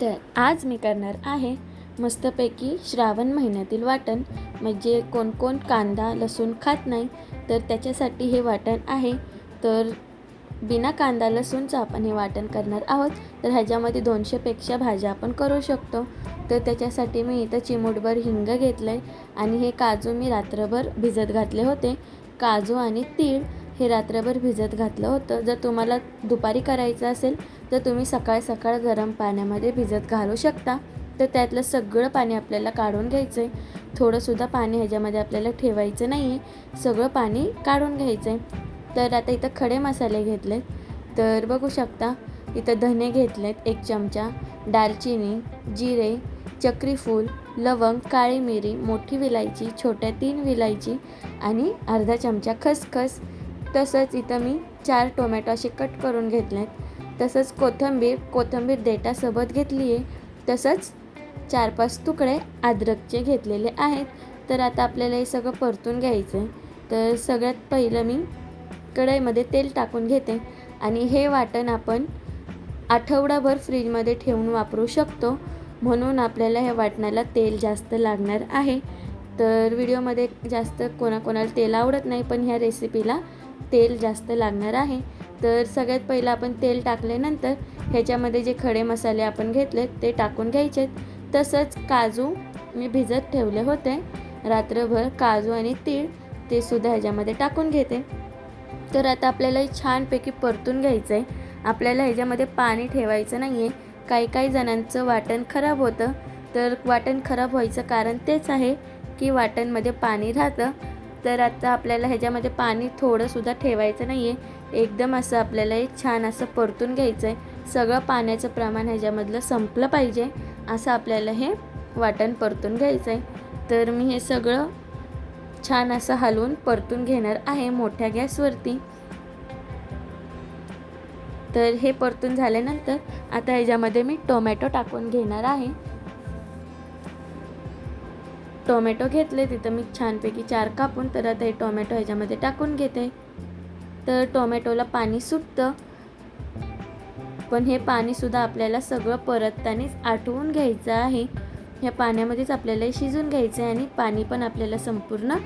तर आज मी करणार आहे मस्तपैकी श्रावण महिन्यातील वाटण. म्हणजे कोण कोण कांदा लसूण खात नाही तर त्याच्यासाठी हे वाटण आहे. तर बिना कांदा लसूणचं आपण हे वाटण करणार आहोत. तर ह्याच्यामध्ये दोनशेपेक्षा भाज्या आपण करू शकतो. तर त्याच्यासाठी मी इथं चिमूटभर हिंग घेतलं आहे आणि हे काजू मी रात्रभर भिजत घातले होते. काजू आणि तीळ हे रात्रभर भिजत घातलं होतं. जर तुम्हाला दुपारी करायचं असेल तर तुम्ही सकाळ सकाळ गरम पाण्यामध्ये भिजत घालू शकता. तर त्यातलं सगळं पाणी आपल्याला काढून घ्यायचं आहे थोडंसुद्धा पाणी ह्याच्यामध्ये आपल्याला ठेवायचं नाही आहे सगळं पाणी काढून घ्यायचं आहे तर आता इथं खडे मसाले घेतलेत. तर बघू शकता इथं धने घेतलेत एक चमचा दालचिनी जिरे चक्रीफूल लवंग काळी मिरी मोठी विलायची छोट्या तीन विलायची आणि अर्धा चमचा खसखस. तसंच इथं मी चार टोमॅटो असे कट करून घेतलेत. तसंच कोथिंबीर कोथिंबीर देटासोबत घेतली आहे तसंच चार पाच तुकडे अद्रकचे घेतलेले आहेत. तर आता आपल्याला हे सगळं परतून घ्यायचं आहे तर सगळ्यात पहिलं मी कढईमध्ये तेल टाकून घेते. आणि हे वाटण आपण आठवडाभर फ्रीजमध्ये ठेवून वापरू शकतो. म्हणून आपल्याला ह्या वाटणाला तेल जास्त लागणार आहे. तर व्हिडिओमध्ये जास्त कोणाकोणाला तेल आवडत नाही पण ह्या रेसिपीला तेल जास्त लागणार आहे. तर सगळ्यात पहिलं आपण तेल टाकल्यानंतर ह्याच्यामध्ये जे खडे मसाले आपण घेतलेत ते टाकून घ्यायचेत तसंच काजू मी भिजत ठेवले होते. रात्रभर काजू आणि तीळ ते सुद्धा ह्याच्यामध्ये टाकून घेते. तर आता आपल्याला छानपैकी परतून घ्यायचं आहे आपल्याला ह्याच्यामध्ये पाणी ठेवायचं नाही आहे काही काही जणांचं वाटण खराब होतं. तर वाटण खराब व्हायचं कारण तेच आहे की वाटणमध्ये पाणी राहतं. तर आता आपल्याला ह्याच्यामध्ये पाणी थोडंसुद्धा ठेवायचं नाही आहे एकदम असं आपल्याला हे छान असं परतून घ्यायचं आहे सगळं पाण्याचं प्रमाण ह्याच्यामधलं संपलं पाहिजे. असं आपल्याला हे वाटण परतून घ्यायचं आहे तर मी हे सगळं छान असं हलवून परतून घेणार आहे मोठ्या गॅसवरती. तर हे परतून झाल्यानंतर आता ह्याच्यामध्ये मी टोमॅटो टाकून घेणार आहे. टोमॅटो घेतले तिथं मी छानपैकी चार कापून तर आता हे टोमॅटो ह्याच्यामध्ये टाकून घेते. तर टोमॅटोला पाणी सुटतं. पण हे पाणीसुद्धा आपल्याला सगळं परततानीच आटवून घ्यायचं आहे. ह्या पाण्यामध्येच आपल्याला शिजून घ्यायचं आहे आणि पाणी पण आपल्याला संपूर्ण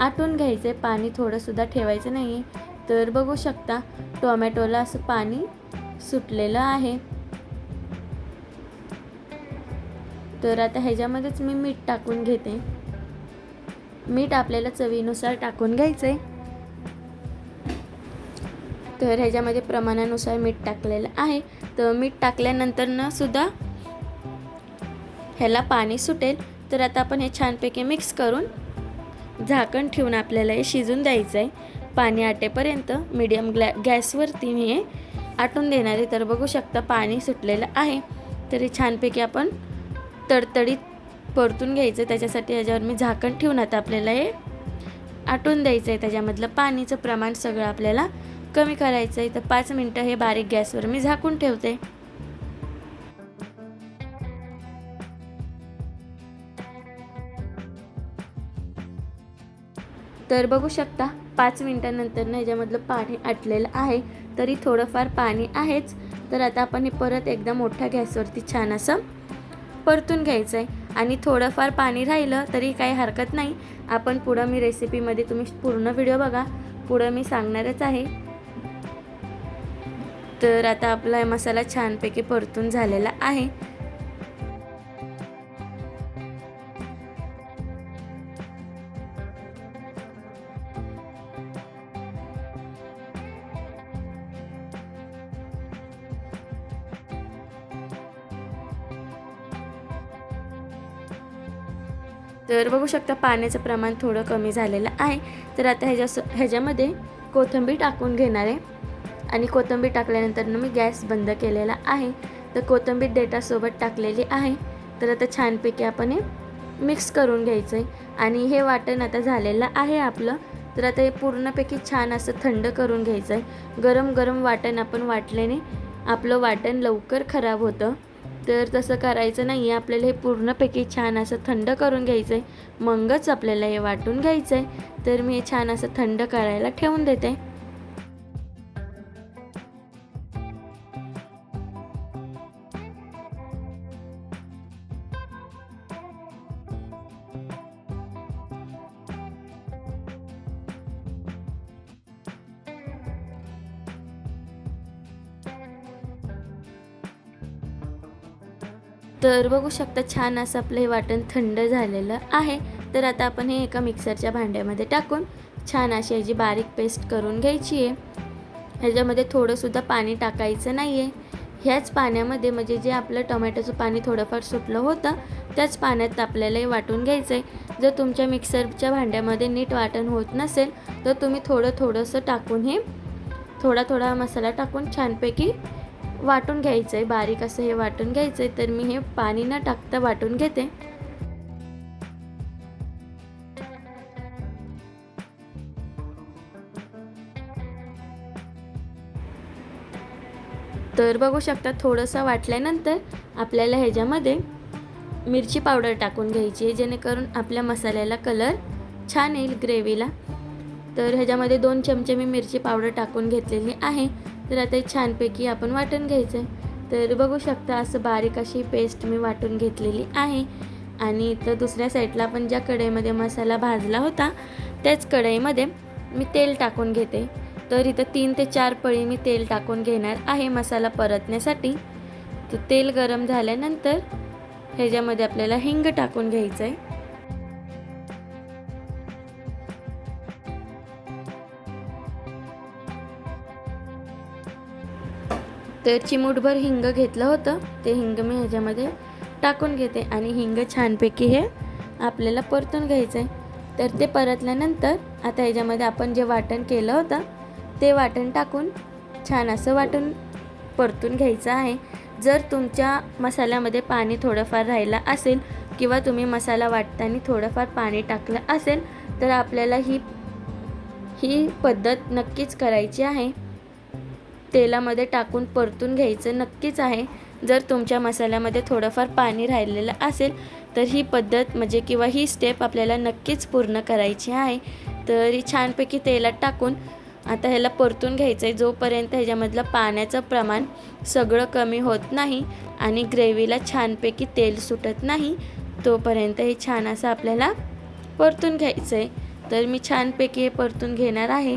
आटून घ्यायचं आहे पाणी थोडंसुद्धा ठेवायचं नाही आहे तर बघू शकता टोमॅटोला असं पाणी सुटलेलं आहे. तर आता ह्याच्यामध्येच मी मीठ टाकून घेते. मीठ आपल्याला चवीनुसार टाकून घ्यायचं आहे तर ह्याच्यामध्ये प्रमाणानुसार मीठ टाकलेलं आहे. तर मीठ टाकल्यानंतर न सुद्धा ह्याला पाणी सुटेल. तर आता आपण हे छानपैकी मिक्स करून झाकण ठेवून आपल्याला हे शिजून द्यायचं आहे पाणी आटेपर्यंत मीडियम ग्लॅ गॅसवरती मी हे आटून देणार आहे. तर बघू शकता पाणी सुटलेलं आहे. तरी छानपैकी आपण तडतडीत परतून घ्यायचं त्याच्यासाठी याच्यावर मी झाकण ठेवून आता आपल्याला हे आटून द्यायचं आहे त्याच्यामधलं पाणीचं प्रमाण सगळं आपल्याला कमी करायचं आहे तर पाच मिनटं हे बारीक गॅसवर मी झाकून ठेवते. तर बघू शकता पाच मिनटानंतर ना ह्याच्यामधलं पाणी आटलेलं आहे. तरी थोडंफार पाणी आहेच. तर आता आपण हे परत एकदा मोठ्या गॅसवरती छान असं परतून घ्यायचं आहे आणि थोडंफार पाणी राहिलं तरी काही हरकत नाही. आपण पुढं मी रेसिपीमध्ये तुम्ही पूर्ण व्हिडिओ बघा. पुढं मी सांगणारच आहे. तर आता आपला मसाला छानपैकी परतून झालेला आहे. तर बघू शकता पाण्याचं प्रमाण थोडं कमी झालेलं आहे. तर आता ह्याच्या ह्याच्यामध्ये कोथिंबीर टाकून घेणार आहे. आणि कोथिंबीर टाकल्यानंतर मी गॅस बंद केलेला आहे. तर कोथिंबीर डेटासोबत टाकलेली आहे. तर आता छानपैकी आपण हे मिक्स करून घ्यायचं आहे. आणि हे वाटण आता झालेलं आहे आपलं. तर आता हे पूर्णपैकी छान असं थंड करून घ्यायचं आहे. गरम गरम वाटण आपण वाटल्याने आपलं वाटण लवकर खराब होतं. तर तसं करायचं नाही आहे आपल्याला हे पूर्णपैकी छान असं थंड करून घ्यायचं आहे मगच आपल्याला हे वाटून घ्यायचं आहे तर मी हे छान असं थंड करायला ठेवून देते. तर बघू शकता छान असं आपलं हे वाटण थंड झालेलं आहे. तर आता आपण हे एका मिक्सरच्या भांड्यामध्ये टाकून छान अशी ह्याची बारीक पेस्ट करून घ्यायची आहे. ह्याच्यामध्ये थोडंसुद्धा पाणी टाकायचं नाही आहे ह्याच पाण्यामध्ये म्हणजे जे आपलं टोमॅटोचं पाणी थोडंफार सुटलं होतं त्याच पाण्यात आपल्याला हे वाटून घ्यायचं आहे जर तुमच्या मिक्सरच्या भांड्यामध्ये नीट वाटण होत नसेल तर तुम्ही थोडं थोडंसं टाकून हे थोडा थोडा मसाला टाकून छानपैकी वाटून घ्यायचं आहे बारीक असं हे वाटून घ्यायचं आहे तर मी हे पाणी न टाकता वाटून घेते. तर बघू शकता थोडंसं वाटल्यानंतर आपल्याला ह्याच्यामध्ये मिरची पावडर टाकून घ्यायची आहे जेणेकरून आपल्या मसाल्याला कलर छान येईल ग्रेव्हीला. तर ह्याच्यामध्ये दोन चमचे मी मिरची पावडर टाकून घेतलेली आहे. तर आता छानपैकी आपण वाटून घ्यायचं आहे तर बघू शकता असं बारीक अशी पेस्ट मी वाटून घेतलेली आहे. आणि इथं दुसऱ्या साईडला आपण ज्या कढईमध्ये मसाला भाजला होता त्याच कढईमध्ये मी तेल टाकून घेते. तर इथं तीन ते चार पळी मी तेल टाकून घेणार आहे मसाला परतण्यासाठी. तर तेल गरम झाल्यानंतर ह्याच्यामध्ये आपल्याला हिंग टाकून घ्यायचं आहे तर चिमूटभर हिंग घेतलं होतं. ते हिंग मी ह्याच्यामध्ये टाकून घेते. आणि हिंग छानपैकी हे आपल्याला परतून घ्यायचं आहे तर ते परतल्यानंतर आता ह्याच्यामध्ये आपण जे वाटण केलं होतं ते वाटण टाकून छान असं वाटण परतून घ्यायचं आहे. जर तुमच्या मसाल्यामध्ये पाणी थोडंफार राहिलं असेल किंवा तुम्ही मसाला वाटताना थोडंफार पाणी टाकलं असेल तर आपल्याला ही ही पद्धत नक्कीच करायची आहे. तेलामध्ये टाकून परतून घ्यायचं नक्कीच आहे. जर तुमच्या मसाल्यामध्ये थोडंफार पाणी राहिलेलं असेल तर ही पद्धत म्हणजे किंवा ही स्टेप आपल्याला नक्कीच पूर्ण करायची आहे. तर ही छानपैकी तेलात टाकून आता ह्याला परतून घ्यायचं आहे जोपर्यंत ह्याच्यामधलं पाण्याचं प्रमाण सगळं कमी होत नाही आणि ग्रेव्हीला छानपैकी तेल सुटत नाही तोपर्यंत हे छान असं आपल्याला परतून घ्यायचं आहे तर मी छानपैकी हे परतून घेणार आहे.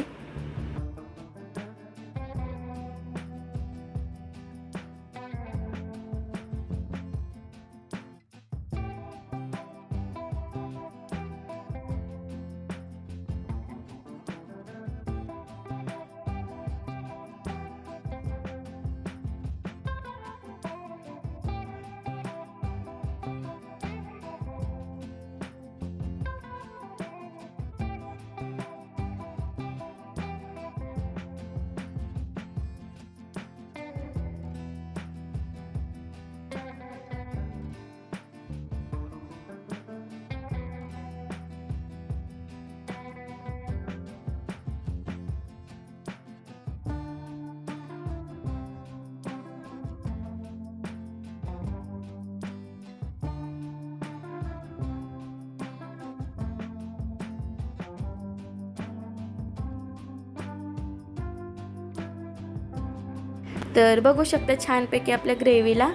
तर बघू शकता छानपैकी आपल्या ग्रेव्हीला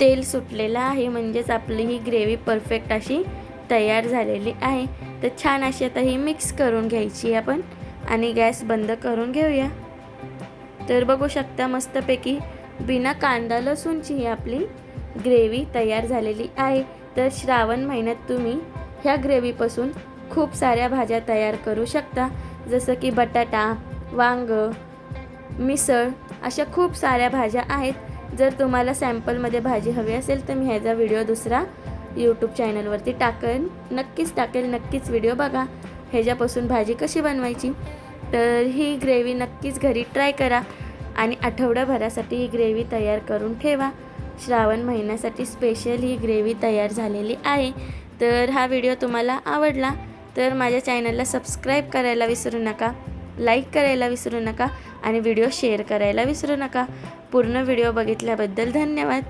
तेल सुटलेलं आहे म्हणजेच आपली ही ग्रेव्ही परफेक्ट अशी तयार झालेली आहे. तर छान अशी आता ही मिक्स करून घ्यायची आपण आणि गॅस बंद करून घेऊया. तर बघू शकता मस्तपैकी बिना कांदा लसूणची ही आपली ग्रेव्ही तयार झालेली आहे. तर श्रावण महिन्यात तुम्ही ह्या ग्रेव्हीपासून खूप साऱ्या भाज्या तयार करू शकता जसं की बटाटा वांग मिसळ अशा खूप साऱ्या भाज्या आहेत. जर तुम्हाला सॅम्पलमध्ये भाजी हवी असेल तर मी ह्याचा व्हिडिओ दुसरा यूट्यूब चॅनलवरती टाकेन. नक्कीच टाकेल नक्कीच व्हिडिओ बघा. ह्याच्यापासून भाजी कशी बनवायची? तर ही ग्रेव्ही नक्कीच घरी ट्राय करा आणि आठवड्याभरासाठी ही ग्रेव्ही तयार करून ठेवा. श्रावण महिन्यासाठी स्पेशल ही ग्रेव्ही तयार झालेली आहे. तर हा व्हिडिओ तुम्हाला आवडला तर माझ्या चॅनलला सबस्क्राईब करायला विसरू नका. लाईक करायला विसरू नका आणि व्हिडिओ शेअर करायला विसरू नका. पूर्ण व्हिडिओ बघितल्याबद्दल धन्यवाद.